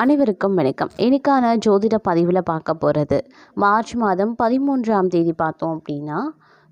அனைவருக்கும் வணக்கம். இன்னைக்கான ஜோதிட பதிவில் பார்க்க போகிறது மார்ச் மாதம் பதிமூன்றாம் தேதி பார்த்தோம் அப்படின்னா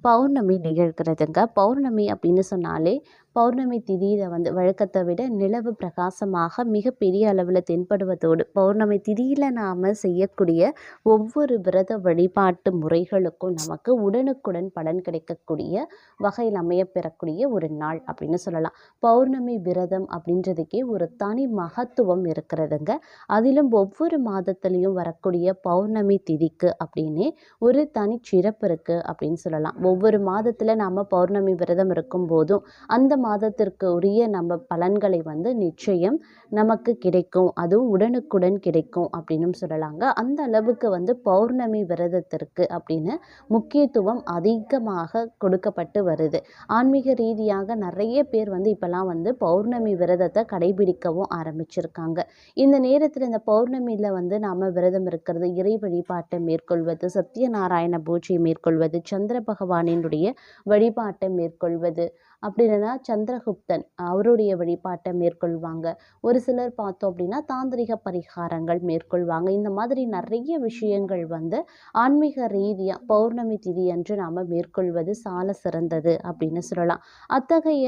பௌர்ணமி நிகழ்கிறதுங்க. பௌர்ணமி அப்படின்னு சொன்னாலே பௌர்ணமி திதியில் வந்து வழக்கத்தை விட நிலவு பிரகாசமாக மிகப்பெரிய அளவில் தென்படுவதோடு பௌர்ணமி திதியில் நாம் செய்யக்கூடிய ஒவ்வொரு விரத வழிபாட்டு முறைகளுக்கும் நமக்கு உடனுக்குடன் பலன் கிடைக்கக்கூடிய வகையில் அமையப்பெறக்கூடிய ஒரு நாள் அப்படின்னு சொல்லலாம். பௌர்ணமி விரதம் அப்படின்றதுக்கே ஒரு தனி மகத்துவம் இருக்கிறதுங்க. அதிலும் ஒவ்வொரு மாதத்துலேயும் வரக்கூடிய பௌர்ணமி திதிக்கு அப்படின்னே ஒரு தனி சிறப்பு இருக்குது அப்படின்னு சொல்லலாம். ஒவ்வொரு மாதத்தில் நாம் பௌர்ணமி விரதம் இருக்கும் போதும் அந்த மாதத்திற்கு உரிய நம்ம பலன்களை வந்து நிச்சயம் நமக்கு கிடைக்கும். அதுவும் உடனுக்குடன் கிடைக்கும் அப்படின்னு சொல்லலாங்க. அந்த அளவுக்கு வந்து பௌர்ணமி விரதத்திற்கு அப்படின்னு முக்கியத்துவம் அதிகமாக கொடுக்கப்பட்டு வருது. ஆன்மீக ரீதியாக நிறைய பேர் வந்து இப்போல்லாம் வந்து பௌர்ணமி விரதத்தை கடைபிடிக்கவும் ஆரம்பிச்சிருக்காங்க. இந்த நேரத்தில் இந்த பௌர்ணமியில் வந்து நாம் விரதம் இருக்கிறது இறை வழிபாட்டை மேற்கொள்வது சத்யநாராயண பூஜை மேற்கொள்வது சந்திர பகவானினுடைய வழிபாட்டை மேற்கொள்வது அப்படி இல்லைன்னா சந்திரகுப்தன் அவருடைய வழிபாட்டை மேற்கொள்வாங்க. ஒரு சிலர் பார்த்தோம் அப்படின்னா தாந்திரிக பரிகாரங்கள் மேற்கொள்வாங்க. இந்த மாதிரி நிறைய விஷயங்கள் வந்து ஆன்மீக ரீதியாக பௌர்ணமி திதி அன்று நாம் மேற்கொள்வது சால சிறந்தது அப்படின்னு சொல்லலாம். அத்தகைய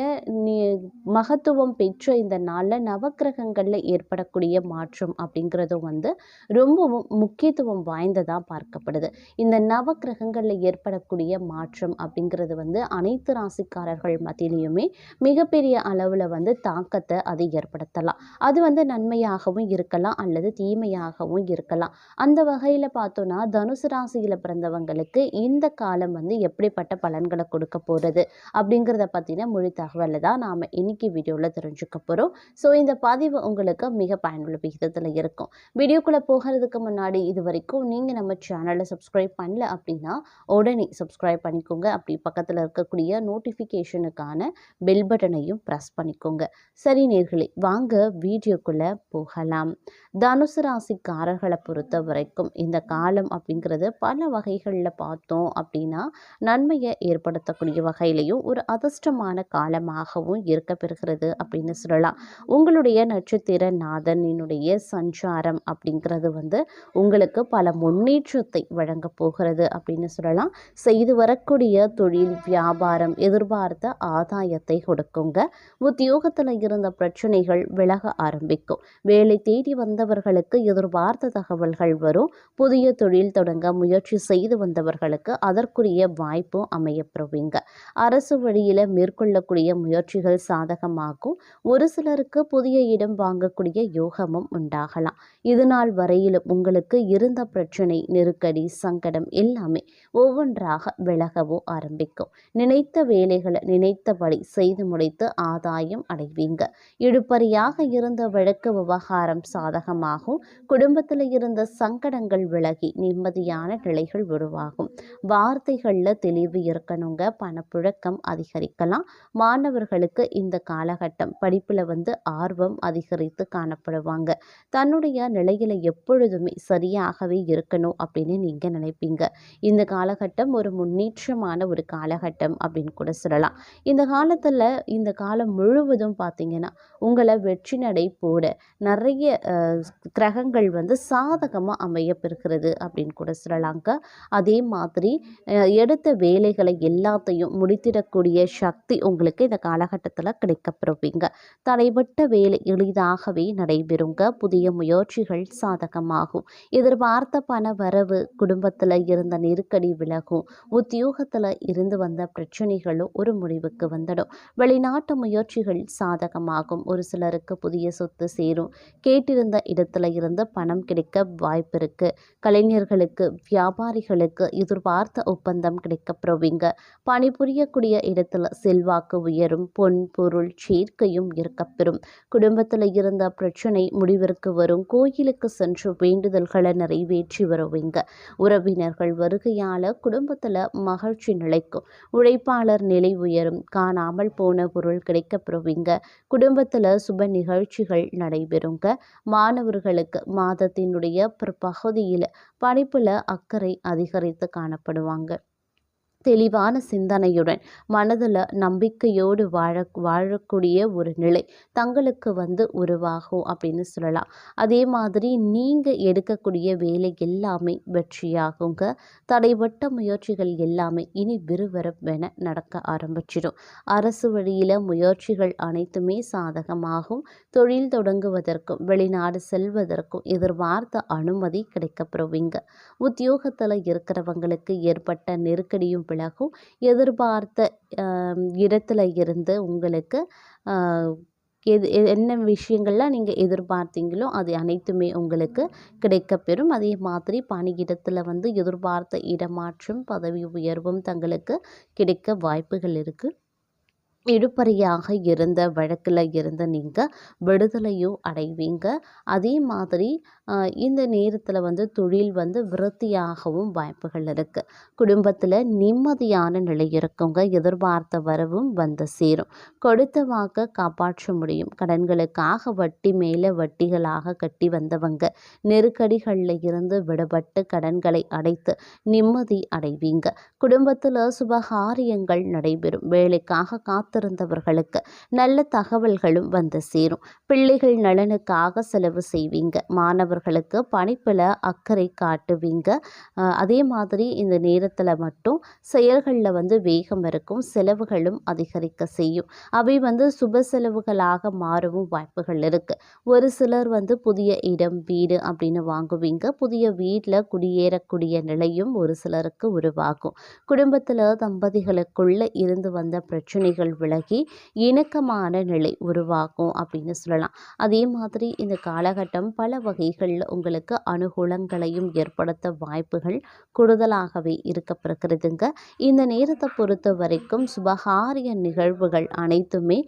மகத்துவம் பெற்ற இந்த நாளில் நவக்கிரகங்களில் ஏற்படக்கூடிய மாற்றம் அப்படிங்கிறதும் வந்து ரொம்பவும் முக்கியத்துவம் வாய்ந்ததாக பார்க்கப்படுது. இந்த நவக்கிரகங்களில் ஏற்படக்கூடிய மாற்றம் அப்படிங்கிறது வந்து அனைத்து ராசிக்காரர்கள் மத்தியிலையுமே மிகப்பெரிய அளவில் வந்து தாக்கத்தை அது ஏற்படுத்தலாம். அது வந்து நன்மையாகவும் இருக்கலாம் அல்லது தீமையாகவும் இருக்கலாம். அந்த வகையில் பார்த்தோன்னா தனுசு ராசியில் பிறந்தவங்களுக்கு இந்த காலம் வந்து எப்படிப்பட்ட பலன்களை கொடுக்க போகிறது அப்படிங்கிறத பற்றின மொழி தகவலை தான் நாம் இன்னைக்கு வீடியோவில் தெரிஞ்சுக்க போகிறோம் ஸோ இந்த பதிவு உங்களுக்கு மிக பயனுள்ள விகிதத்தில் இருக்கும். வீடியோக்குள்ளே போகிறதுக்கு முன்னாடி இது வரைக்கும் நீங்கள் நம்ம சேனலை சப்ஸ்கிரைப் பண்ணல அப்படின்னா உடனே சப்ஸ்கிரைப் பண்ணிக்கோங்க. அப்படி பக்கத்தில் இருக்கக்கூடிய நோட்டிஃபிகேஷனுக்கான பெல் பட்டனையும் ப்ரெஸ் பண்ணிக்கோங்க. சரி நேர்களே வாங்க வீடியோக்குள்ளே போகலாம். தனுசு ராசிக்காரர்களை பொறுத்த வரைக்கும் இந்த காலம் அப்படிங்கிறது பல வகைகளில் பார்த்தோம் அப்படின்னா நன்மையை ஏற்படுத்தக்கூடிய வகையிலையும் ஒரு அதிர்ஷ்டமான காலமாகவும் இருக்க பெறுகிறது அப்படின்னு சொல்லலாம். உங்களுடைய நட்சத்திர நாதனினுடைய சஞ்சாரம் அப்படிங்கிறது வந்து உங்களுக்கு பல முன்னேற்றத்தை வழங்க போகிறது அப்படின்னு சொல்லலாம். செய்து வரக்கூடிய தொழில் வியாபாரம் எதிர்பார்த்த ஆதாயத்தை கொடுக்குங்க. உத்தியோகத்தில் இருந்த பிரச்சனைகள் விலக ஆரம்பிக்கும். வேலை தேடி வந்தவர்களுக்கு எதிர்பார்த்த தகவல்கள் வரும். புதிய தொழில் தொடங்க முயற்சி செய்து வந்தவர்களுக்கு அதற்குரிய வாய்ப்பும் அமையப்பெறுவீங்க. அரசு வழியில் மேற்கொள்ளக்கூடிய முயற்சிகள் சாதகமாகும். ஒரு சிலருக்கு புதிய இடம் வாங்கக்கூடிய யோகமும் உண்டாகலாம். இது நாள் வரையிலும் உங்களுக்கு இருந்த பிரச்சனை நெருக்கடி சங்கடம் எல்லாமே ஒவ்வொன்றாக விலகவும் ஆரம்பிக்கும். நினைத்த வேலைகளை நினைத்தபடி செய்து முடித்து ஆதாயம் அடைவீங்க. இழுப்பறியாக இருந்த வழக்கு விவகாரம் சாதகமாகும். குடும்பத்தில் இருந்த சங்கடங்கள் விலகி நிம்மதியான நிலைகள் உருவாகும். வார்த்தைகளில் தெளிவு இருக்கணுங்க. பணப்புழக்கம் அதிகரிக்கலாம். மாணவர்களுக்கு இந்த காலகட்டம் படிப்பில் வந்து ஆர்வம் அதிகரித்து காணப்படுவாங்க. தன்னுடைய நிலையில் எப்பொழுதுமே சரியாகவே இருக்கணும் அப்படின்னு நீங்கள் நினைப்பீங்க. இந்த காலகட்டம் ஒரு முன்னேற்றமான ஒரு காலகட்டம் அப்படின்னு கூட சொல்லலாம். இந்த காலத்தில் இந்த காலம் முழுவதும் பார்த்தீங்கன்னா உங்களை வெற்றி நடை போட நிறைய கிரகங்கள் வந்து சாதகமாக அமையப்பெறுகிறது அப்படின்னு கூட சொல்லலாங்க. அதே மாதிரி எடுத்த வேலைகளை எல்லாத்தையும் முடித்திடக்கூடிய சக்தி உங்களுக்கு இந்த காலகட்டத்தில் கிடைக்கப்பெறுவீங்க. தடைபட்ட வேலை எளிதாகவே நடைபெறுங்க. புதிய முயற்சிகள் சாதகமாகும். எதிர்பார்த்த பண வரவு குடும்பத்தில் இருந்த நெருக்கடி விலகும். உத்தியோகத்தில் இருந்து வந்த பிரச்சனைகளும் ஒரு முடிவுக்கு வந்துடும். வெளிநாட்டு முயற்சிகள் சாதகமாகும். ஒரு சிலருக்கு புதிய சொத்து சேரும். கேட்டிருந்த இடத்துல இருந்து பணம் கிடைக்க வாய்ப்பு இருக்கு. கலைஞர்களுக்கு வியாபாரிகளுக்கு எதிர்பார்த்த ஒப்பந்தம் கிடைக்கப்பெறுவீங்க பணிபுரியக்கூடிய இடத்துல செல்வாக்கு உயரும். பொன் பொருள் சேர்க்கையும் இருக்கப்பெறும் குடும்பத்தில் இருந்த பிரச்சனை முடிவிற்கு வரும். கோயிலுக்கு சென்று வேண்டுதல்களை நிறைவேற்றி வருவீங்க. உறவினர்கள் வருகையால் குடும்பத்தில் மகிழ்ச்சி நிலைக்கும். உழைப்பாளர் நிலை உயரும். காணாமல் போன பொருள் கிடைக்கப்பெறுவீங்க. குடும்பத்தில் சுப நிகழ்ச்சிகள் நடைபெறுங்க. மாணவர்களுக்கு மாதத்தினுடைய பிற்பகுதியில் படிப்பில் அக்கறை அதிகரித்து காணப்படுவாங்க. தெளிவான சிந்தனையுடன் மனதில் நம்பிக்கையோடு வாழ வாழக்கூடிய ஒரு நிலை தங்களுக்கு வந்து உருவாகும் அப்படின்னு சொல்லலாம். அதே மாதிரி நீங்கள் எடுக்கக்கூடிய வேலை எல்லாமே வெற்றியாகுங்க. தடைபட்ட முயற்சிகள் எல்லாமே இனி விறுவிறுவென நடக்க ஆரம்பிச்சிடும். அரசு வழியில் முயற்சிகள் அனைத்துமே சாதகமாகும். தொழில் தொடங்குவதற்கும் வெளிநாடு செல்வதற்கும் எதிர்பார்த்த அனுமதி கிடைக்கப்பெறுவீங்க உத்தியோகத்தில் இருக்கிறவங்களுக்கு ஏற்பட்ட நெருக்கடியும் விலகும். எதிர்பார்த்த இடத்துல இருந்து உங்களுக்கு எது என்ன விஷயங்கள்லாம் நீங்கள் எதிர்பார்த்தீங்களோ அது அனைத்துமே உங்களுக்கு கிடைக்கப்பெறும். அதே மாதிரி பணியிடத்தில் வந்து எதிர்பார்த்த இடமாற்றம் பதவி உயர்வும் தங்களுக்கு கிடைக்க வாய்ப்புகள் இருக்குது இழுப்பறியாக இருந்த வழக்கில் இருந்து நீங்கள் விடுதலையும் அடைவீங்க. அதே மாதிரி இந்த நேரத்தில் வந்து தொழில் வந்து விருத்தியாகவும் வாய்ப்புகள் இருக்குது குடும்பத்தில் நிம்மதியான நிலை இருக்குங்க. எதிர்பார்த்த வரவும் வந்து சேரும். கொடுத்த வாக்க காப்பாற்ற முடியும். கடன்களுக்காக வட்டி மேலே வட்டிகளாக கட்டி வந்தவங்க நெருக்கடிகளில் இருந்து விடுபட்டு கடன்களை அடைத்து நிம்மதி அடைவீங்க. குடும்பத்தில் சுபகாரியங்கள் நடைபெறும். வேலைக்காக காத்திருந்தவர்களுக்கு நல்ல தகவல்களும் வந்து சேரும். பிள்ளைகள் நலனுக்காக செலவு செய்வீங்க. மாணவர்களுக்கு பணிப்பில் அக்கறை காட்டுவீங்க. அதே மாதிரி இந்த நேரத்தில் மட்டும் செயல்களில் வந்து வேகம் இருக்கும். செலவுகளும் அதிகரிக்க செய்யும். அவை வந்து சுப செலவுகளாக மாறவும் வாய்ப்புகள் இருக்குது ஒரு சிலர் வந்து புதிய இடம் வீடு அப்படின்னு வாங்குவீங்க. புதிய வீட்டில் குடியேறக்கூடிய நிலையும் ஒரு சிலருக்கு உருவாகும். குடும்பத்தில் தம்பதிகளுக்குள்ளே இருந்து வந்த பிரச்சனைகள் விலகி இணக்கமான நிலை உருவாகும் அப்படின்னு சொல்லலாம். அதே மாதிரி இந்த காலகட்டம் பல வகைகளில் உங்களுக்கு அனுகூலங்களையும் ஏற்படுத்த வாய்ப்புகள் கூடுதலாகவே இருக்கப்படுகிறதுங்க இந்த நேரத்தை பொறுத்த வரைக்கும் சுபகாரிய நிகழ்வுகள் அனைத்துமே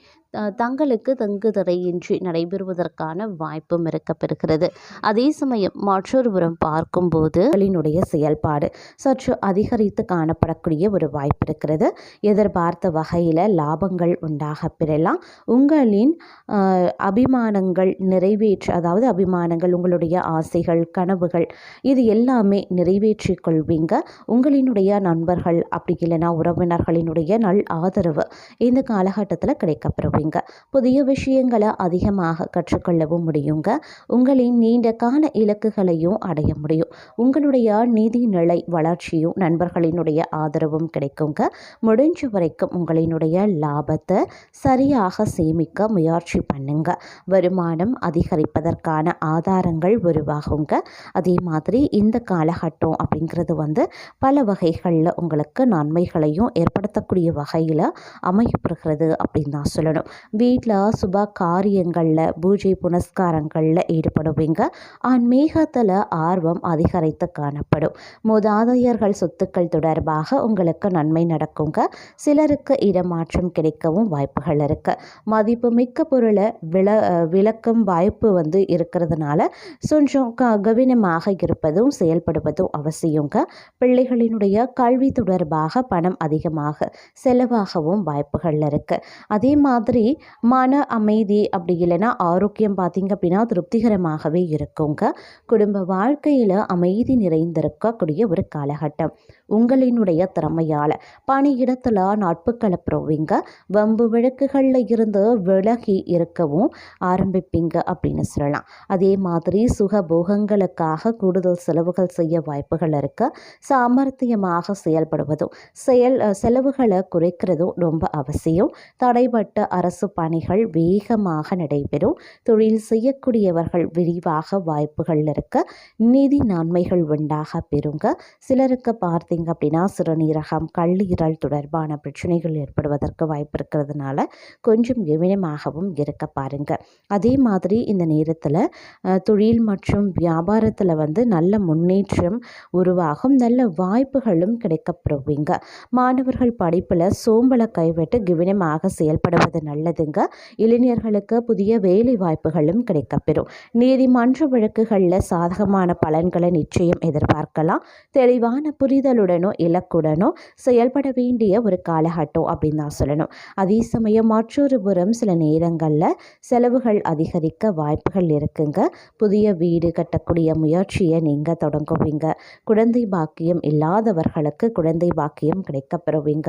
தங்களுக்கு தங்குதடையின்றி நடைபெறுவதற்கான வாய்ப்பும் இருக்கப்பெறுகிறது. அதே சமயம் மற்றொருபுறம் பார்க்கும்போது பார்க்கும்போது செயல்பாடு சற்று அதிகரித்து காணப்படக்கூடிய ஒரு வாய்ப்பு இருக்கிறது. எதிர்பார்த்த வகையில் லாபங்கள் உண்டாக பெறலாம். உங்களின் அபிமானங்கள் நிறைவேற்று அதாவது அபிமானங்கள் உங்களுடைய ஆசைகள் கனவுகள் இது எல்லாமே நிறைவேற்றி கொள்வீங்க. உங்களினுடைய நண்பர்கள் அப்படி இல்லைன்னா உறவினர்களினுடைய நல் ஆதரவு இந்த காலகட்டத்தில் கிடைக்கப்பெறுவீங்க செய்யுங்க. புதிய விஷயங்களை அதிகமாக கற்றுக்கொள்ளவும் முடியுங்க. உங்களின் நீண்ட கால இலக்குகளையும் அடைய முடியும். உங்களுடைய நிதி நிலை வளர்ச்சியும் நண்பர்களினுடைய ஆதரவும் கிடைக்குங்க. முடிஞ்ச வரைக்கும் உங்களினுடைய லாபத்தை சரியாக சேமிக்க முயற்சி பண்ணுங்க. வருமானம் அதிகரிப்பதற்கான ஆதாரங்கள் உருவாகுங்க. அதே மாதிரி இந்த காலகட்டம் அப்படிங்கிறது வந்து பல வகைகளில் உங்களுக்கு நன்மைகளையும் ஏற்படுத்தக்கூடிய வகையில் அமையப்படுகிறது அப்படின்னு தான் சொல்லணும். வீட்டில் சுப காரியங்களில் பூஜை புனஸ்காரங்களில் ஈடுபடுவீங்க. ஆன்மீகத்தில் ஆர்வம் அதிகரித்து காணப்படும். மூதாதையர்கள் சொத்துக்கள் தொடர்பாக உங்களுக்கு நன்மை நடக்குங்க. சிலருக்கு இடமாற்றம் கிடைக்கவும் வாய்ப்புகள் இருக்குது மதிப்புமிக்க பொருளை விள விளக்கும் வாய்ப்பு வந்து இருக்கிறதுனால கொஞ்சம் க கவனமாக இருப்பதும் செயல்படுவதும் அவசியங்க. பிள்ளைகளினுடைய கல்வி தொடர்பாக பணம் அதிகமாக செலவாகவும் வாய்ப்புகள் இருக்குது அதே மாதிரி மன அமைதி அப்படி இல்லைன்னா ஆரோக்கியம் பார்த்திங்க அப்படின்னா திருப்திகரமாகவே இருக்குங்க. குடும்ப வாழ்க்கையில் அமைதி நிறைந்திருக்கக்கூடிய ஒரு காலகட்டம். உங்களினுடைய திறமையால் பணியிடத்தில் நட்புகளை புறவிங்க வம்பு வழக்குகளில் இருந்து விலகி இருக்கவும் ஆரம்பிப்பீங்க அப்படின்னு சொல்லலாம். அதே மாதிரி சுகபோகங்களுக்காக கூடுதல் செலவுகள் செய்ய வாய்ப்புகள் இருக்க. சாமர்த்தியமாக செயல்படுவதும் செயல் செலவுகளை குறைக்கிறதும் ரொம்ப அவசியம். தடைப்பட்ட அரசு பணிகள் வேகமாக நடைபெறும். தொழில் செய்யக்கூடியவர்கள் விரிவாக வாய்ப்புகள் இருக்க நிதி நன்மைகள் உண்டாக பெறுங்க சிலருக்கு பார்த்தீங்க அப்படின்னா சிறுநீரகம் கல்லீரல் தொடர்பான பிரச்சனைகள் ஏற்படுவதற்கு வாய்ப்பு இருக்கிறதுனால கொஞ்சம் கவனமாகவும் இருக்க பாருங்க. அதே மாதிரி இந்த நேரத்தில் தொழில் மற்றும் வியாபாரத்தில் வந்து நல்ல முன்னேற்றம் உருவாகும் நல்ல வாய்ப்புகளும் கிடைக்கப்பெறுவீங்க மாணவர்கள் படிப்பில் சோம்பலை கைவிட்டு கவனமாக செயல்படுவது நல்ல நல்லதுங்க. இளைஞர்களுக்கு புதிய வேலை வாய்ப்புகளும் கிடைக்கப்பெறும். நீதிமன்ற வழக்குகளில் சாதகமான பலன்களை நிச்சயம் எதிர்பார்க்கலாம். தெளிவான புரிதலுடனோ இலக்குடனோ செயல்பட வேண்டிய ஒரு காலகட்டம் அப்படின்னு தான் சொல்லணும். அதே சமயம் மற்றொரு புறம் சில நேரங்களில் செலவுகள் அதிகரிக்க வாய்ப்புகள் இருக்குங்க. புதிய வீடு கட்டக்கூடிய முயற்சியை நீங்கள் தொடங்குவீங்க. குழந்தை பாக்கியம் இல்லாதவர்களுக்கு குழந்தை பாக்கியம் கிடைக்கப்பெறுவீங்க.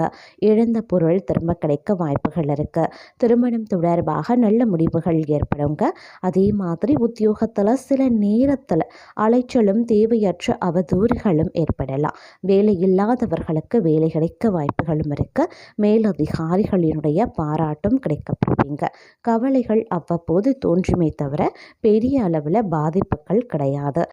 இழந்த பொருள் திரும்ப கிடைக்க வாய்ப்புகள் இருக்குது திருமணம் தொடர்பாக நல்ல முடிவுகள் ஏற்படுங்க. அதே மாதிரி உத்தியோகத்தில் சில நேரத்தில் அலைச்சலும் தேவையற்ற அவதூறுகளும் ஏற்படலாம். வேலை இல்லாதவர்களுக்கு வேலை கிடைக்க வாய்ப்புகளும் இருக்குது மேலதிகாரிகளினுடைய பாராட்டும் கிடைக்கப்பெறுவீங்க கவலைகள் அவ்வப்போது தோன்றுமே தவிர பெரிய அளவில் பாதிப்புகள் கிடையாது.